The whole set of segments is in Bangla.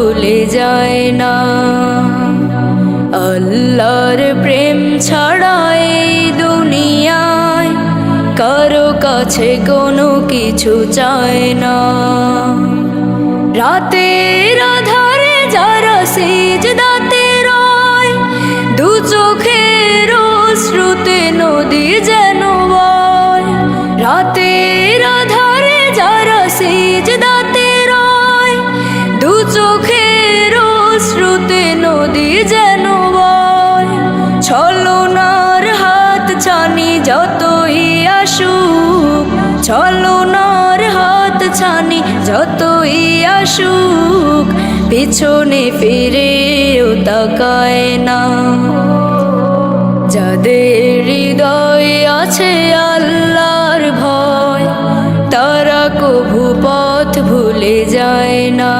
ভুলে যায় না। আল্লাহর প্রেম ছাড়া এই দুনিয়ায় কারও কাছে কোনো কিছু চায় না। রাতের আধারে যারা সেজ দাতে রয়, দু চোখের শ্রুতে নদী যেন রাতের আধারে যারা সেজ দাতে যতই আসুক ছলনার হাত ছানি, যতই আসুক, পিছনে ফিরেও তাকায় না। যাদের হৃদয় আছে আল্লাহর ভয়, তারা কভু পথ ভুলে যায় না।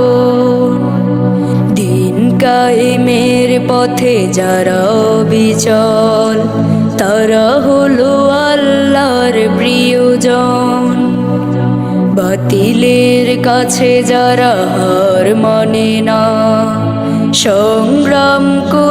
পথে যারা বিচল তারা হলো আল্লাহর প্রিয়জন। বাতিলের কাছে যারা হার মানে না, সংগ্রাম করে